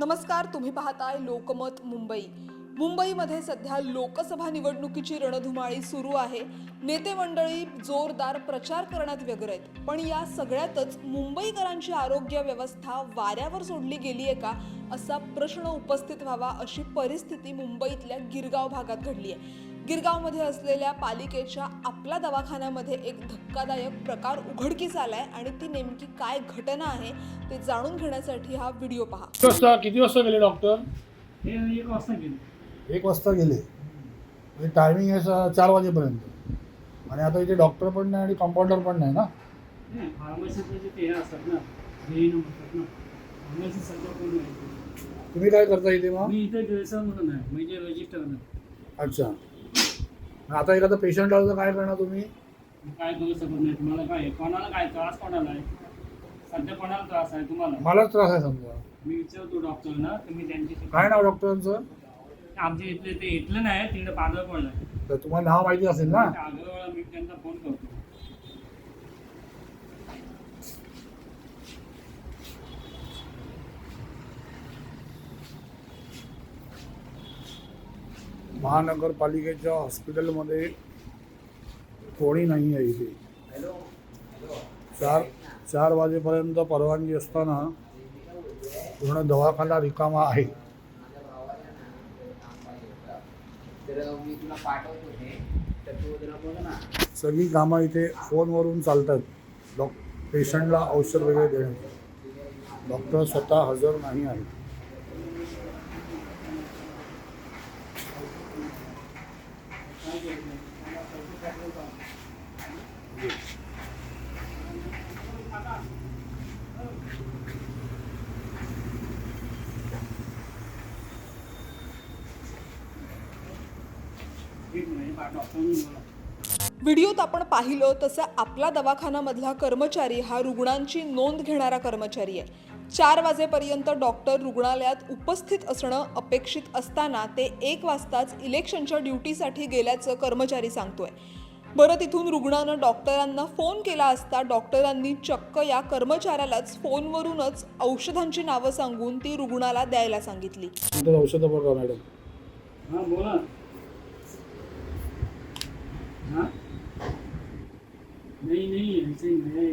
नमस्कार तुम्ही पाहताय लोकमत मुंबई. मुंबईमध्ये सध्या लोकसभा निवडणुकीची रणधुमाळी सुरू आहे. नेते मंडळी जोरदार प्रचार करण्यात व्यग्र आहेत. पण या सगळ्यातच मुंबईकरांची आरोग्य व्यवस्था वाऱ्यावर सोडली गेली आहे का असा प्रश्न उपस्थित व्हावा अशी परिस्थिती मुंबईतल्या गिरगाव भागात घडली आहे. गिरगावमध्ये असलेल्या पालिकेच्या आपला दवाखान्यामध्ये एक धक्कादायक प्रकार उघडकीस आलाय आणि ती नेमकी काय घटना आहे ते जाणून घेण्यासाठी हा व्हिडिओ पहा. किती वाजता किती वाजता गेले डॉक्टर हे एक वाजता गेले. एक वाजता गेले. म्हणजे टायमिंग आहे सा- चार वाजेपर्यंत. आणि आता इथे डॉक्टर पण नाही आणि कंपाऊंडर पण नाही ना? नाही फार्मसीचे जे ते हे असतात ना हे म्हणतात ना फार्मसी सध्या कोण नाही. तुम्ही काय करता इथे मग? मी इथे म्हणून आहे म्हणजे रजिस्टर अच्छा. आता एखादा पेशंट आलं तर काय करणार तुम्ही? काय करू शकत नाही. तुम्हाला काय आहे? कोणाला काय त्रास कोणाला आहे? सध्या कोणाला त्रास आहे तुम्हाला? मलाच त्रास आहे समजा. मी विचारतो डॉक्टरना तुम्ही त्यांच्याशी काय नाव डॉक्टरांचं? आमच्या इथले ते इथलं नाही तिकडे पादळ पडलं तर तुम्हाला नाव माहिती असेल ना? मी त्यांना फोन करतो. महानगरपालिकेच्या हॉस्पिटलमध्ये कोणी नाही आहे इथे. चार चार वाजेपर्यंत परवानगी असताना पूर्ण दवाखाना रिकामा आहे. सगळी कामं इथे फोनवरून चालतात. डॉक पेशंटला औषध वगैरे देण्याची डॉक्टर स्वतः हजर नाही आहेत. व्हिडिओत आपण पाहिलं तसं आपला दवाखानामधला कर्मचारी हा रुग्णांची नोंद घेणारा कर्मचारी आहे. चार वाजेपर्यंत डॉक्टर रुग्णालयात उपस्थित असणं अपेक्षित असताना ते एक वाजताच इलेक्शनच्या ड्युटीसाठी गेल्याचं कर्मचारी सांगतोय. बरं तिथून रुग्णानं डॉक्टरांना फोन केला असता डॉक्टरांनी चक्क या कर्मचाऱ्यालाच फोनवरूनच औषधांची नावं सांगून ती रुग्णाला द्यायला सांगितली. औषधं बघा मॅडम. हाँ बोला. हाँ? नहीं नहीं ऐसे ही है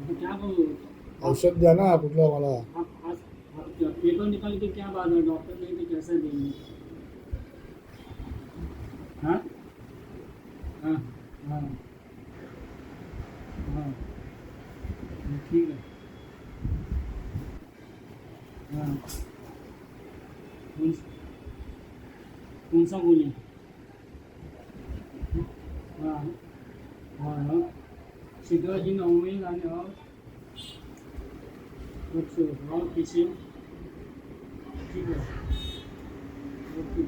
तो क्या करूँ औषध द्या ना कुठलं मला. आप आज आप पेपर निकाल के क्या बात है डॉक्टर नहीं तो कैसे देंगे हाँ? हाँ हाँ. हाँ. ठीक है हाँ कौन सा गोली नवमी आणि और ओके और ठीक है ओके.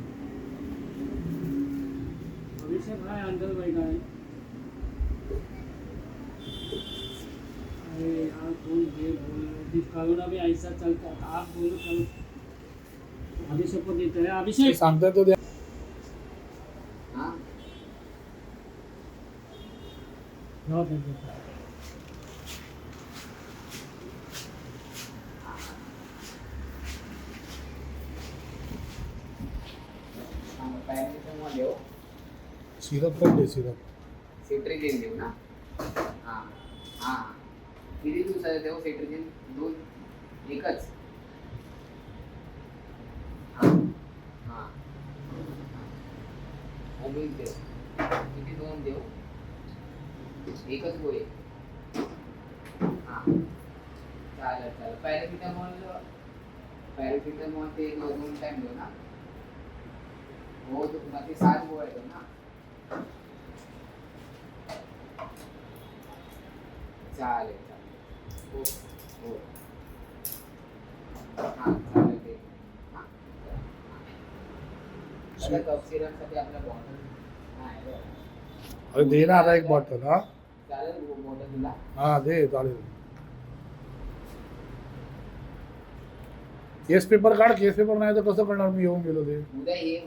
भविष्य अरे यार कौन ये बोल भी ऐसा चलता. आप बोलो अभिषेक को अभिषेक. तो द्या हां जवाब दे देता है पॅरेंटमॉल देऊ सिरप पण दे सिरप सेट्रिजिन देऊ ना. हां हां. किती दिवसाचं देऊ सेट्रिजिन दोन एकच. हां हां. देऊ. किती दोन देऊ? एकच गोळी हां. चालेल चालेल. पॅरासिटामॉल पॅरासिटामॉल ते एक दोन टाइम देऊ ना. हो तो ते सात गोळ्या देऊ ना. चालेल चालेल. हो हो. हां चालेल ते. हां सिरपसाठी आपल्या बॉटल नाही हो. अरे दे ना आता एक बॉटल हा? हा दे चालेल केस पेपर काढ केस पेपर नाही तर कसं करणार मी येऊन गेलो ते उद्या ये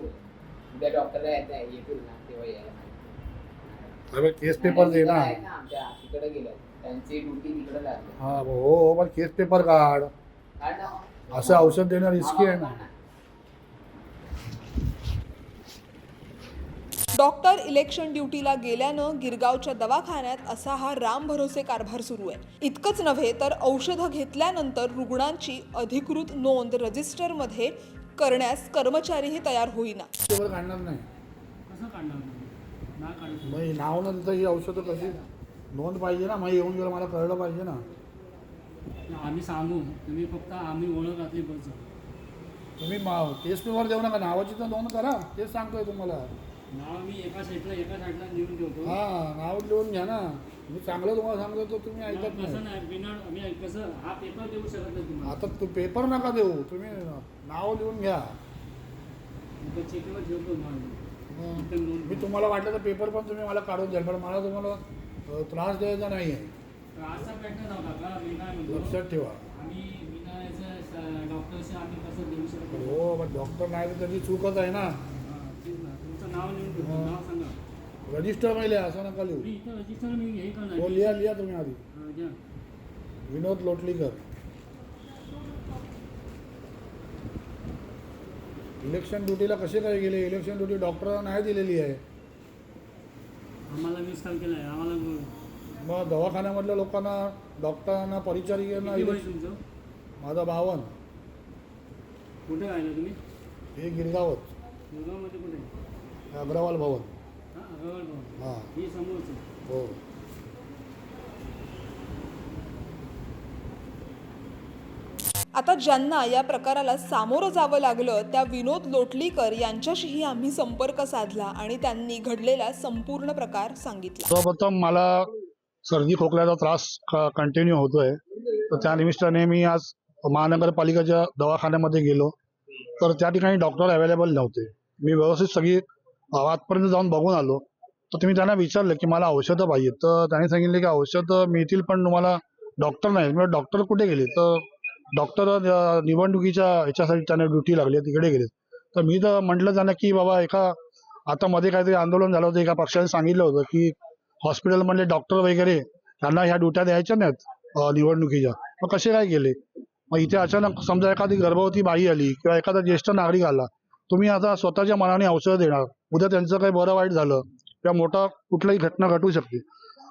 उद्या डॉक्टरला येता येतील ना तेव्हा यायला अरे केस पेपर दे ना आमच्या तिकडे गेलं त्यांची ड्युटी तिकडे लागली हा हो पण केस पेपर काढ ना. असं औषध देणं रिस्की आहे ना डॉक्टर इलेक्शन ड्युटीला गेल्यानं गिरगावच्या दवाखान्यात असा हा राम भरोसे कारभार सुरू आहे. इतकंच नव्हे तर औषधं घेतल्यानंतर रुग्णांची अधिकृत नोंद रजिस्टरमध्ये करण्यास कर्मचारीही तयार होईना. काढणार नाही. कसं काढणार तुम्ही? नाही काढू शकत. मग नाव न देता ही औषधं कशी नोंद पाहिजे ना? मग येऊन गेलं मला कळलं पाहिजे ना? आम्ही सांगू. तुम्ही फक्त आम्ही ओळख बस तुम्ही मा- केस पेपर देऊ नका. नावाची तर नोंद करा. तेच सांगतोय तुम्हाला. नाव मी एका साईडला एका साईडला लिहून ठेवतो. हा नाव लिहून घ्या ना. मी चांगलं तुम्हाला सांगतो तुम्ही ऐकत कसं नाही. नाही बिना आम्ही कसं हा पेपर देऊ शकत नाही तुम्हाला. आता तू पेपर नका देऊ तुम्ही नाव लिहून घ्या. इथं चेकीवर ठेवतो माझं मग इथं नोंद मी तुम्हाला वाटलं तर पेपर पण तुम्ही मला काढून द्याल पण मला तुम्हाला अ, त्रास द्यायचा नाही आहे. असा प्रश्न नव्हता का मी काय म्हणतो? लक्षात ठेवा. आम्ही बिना याचं डॉक्टरशी आम्ही कसं देऊ शकतो? हो पण डॉक्टर नाही तर त्याची चूकच आहे ना. नाव लिहून ठेवतो नाव सांगा. रजिस्टरमध्ये असं नका लिहू. मी इथं रजिस्टर मी हे हो करणार लिहा लिहा तुम्ही आधी. हा, द्या. विनोद लोटलीकर. इलेक्शन ड्युटीला कसे काय गेले? इलेक्शन ड्युटी डॉक्टरांना नाही दिलेली आहे. आम्हाला मिस कॉल केला आहे आम्हाला मग दवाखान्यामधल्या लोकांना डॉक्टरांना परिचारिकांना किती वय इलेक्शन तुमचं? माझा बावन. कुठे राहिलं तुम्ही? हे गिरगावच मुलगावमध्ये कुठे? अग्रवाल भवन. हा अगरवाल भवन. हां. ही समोरचं. हो. आता ज्यांना या प्रकाराला सामोरं जावं लागलं त्या विनोद लोटलीकर यांच्याशीही आम्ही संपर्क साधला आणि त्यांनी घडलेला संपूर्ण प्रकार सांगितला. सर्वप्रथम मला सर्दी खोकल्याचा त्रास कंटिन्यू होतोय. तर त्या निमित्ताने मी आज महानगरपालिकेच्या दवाखान्यामध्ये गेलो. तर त्या ठिकाणी डॉक्टर अवेलेबल नव्हते. मी व्यवस्थित सगळी आतपर्यंत जाऊन बघून आलो. तर तुम्ही त्यांना विचारलं की मला औषधं पाहिजे तर त्यांनी सांगितले की औषधं मिळतील पण तुम्हाला डॉक्टर नाही. म्हणजे डॉक्टर कुठे गेले? तर डॉक्टर निवडणुकीच्या ह्याच्यासाठी त्यांना ड्युटी लागली तिकडे गेले. तर मी तर म्हटलं त्यांना की बाबा एका आता मध्ये काहीतरी आंदोलन झालं होतं. एका पक्षाने सांगितलं होतं की हॉस्पिटलमधले डॉक्टर वगैरे त्यांना ह्या ड्युट्या द्यायच्या नाहीत निवडणुकीच्या. मग कसे काय गेले मग इथे अचानक समजा एखादी गर्भवती बाई आली किंवा एखादा ज्येष्ठ नागरिक आला तुम्ही आता स्वतःच्या मनाने औषधं देणार. उद्या त्यांचं काही बरं वाईट झालं किंवा मोठा कुठलाही घटना घटू शकते.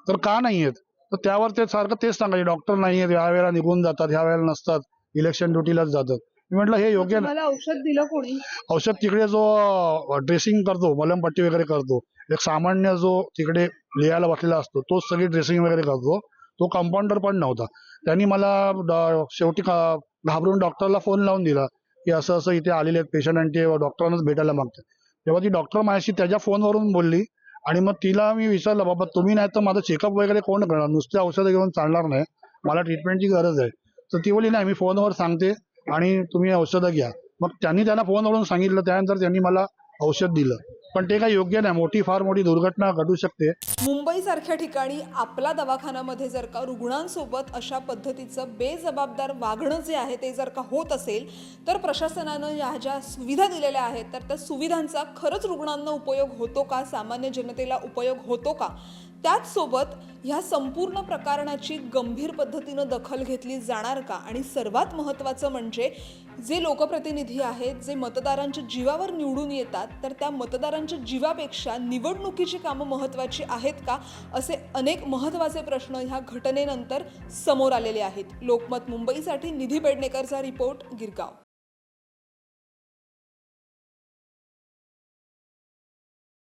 तर का नाही आहेत तर त्यावर ते सारखं तेच सांगायचे डॉक्टर नाही आहेत या वेळेला निघून जातात ह्या वेळेला नसतात इलेक्शन ड्युटीलाच जातात. मी म्हटलं हे योग्य नाही. मला औषध दिलं कोणी? औषध तिकडे जो ड्रेसिंग करतो मलमपट्टी वगैरे करतो एक सामान्य जो तिकडे लिहायला बसलेला असतो तोच सगळी ड्रेसिंग वगैरे करतो तो कंपाऊंडर पण नव्हता. त्यांनी मला शेवटी घाबरून डॉक्टरला फोन लावून दिला की असं असं इथे आलेले आहेत पेशंट आणि ते डॉक्टरांनाच भेटायला मागतात. तेव्हा ती डॉक्टर माझ्याशी त्याच्या फोनवरून बोलली. आणि मग तिला मी विचारलं बाबा तुम्ही नाही तर माझं चेकअप वगैरे कोण करणार? नुसते औषधं घेऊन चालणार नाही. मला ट्रीटमेंटची गरज आहे. तर ती बोलली नाही मी फोनवर सांगते आणि तुम्ही औषधं घ्या. मग त्यांनी त्यांना फोनवरून सांगितलं. त्यानंतर त्यांनी मला औषध दिलं. पण ते काही योग्य नाही. मोठी फार मोठी दुर्घटना घडू शकते. मुंबईसारख्या ठिकाणी आपला दवाखान्यामध्ये जर का रुग्णांसोबत अशा पद्धतीचं बेजबाबदार वागणं जे आहे ते जर का होत असेल तर प्रशासनानं या ज्या सुविधा दिलेल्या आहेत तर त्या सुविधांचा खरंच रुग्णांना उपयोग होतो का? सामान्य जनतेला उपयोग होतो का? त्याचसोबत ह्या संपूर्ण प्रकरणाची गंभीर पद्धतीनं दखल घेतली जाणार का? आणि सर्वात महत्त्वाचं म्हणजे जे लोकप्रतिनिधी आहेत जे मतदारांच्या जीवावर निवडून येतात तर त्या मतदारांच्या जीवापेक्षा निवडणुकीची कामं महत्त्वाची आहेत का? असे अनेक महत्त्वाचे प्रश्न ह्या घटनेनंतर समोर आलेले आहेत. लोकमत मुंबईसाठी निधी पेडणेकरचा रिपोर्ट गिरगाव.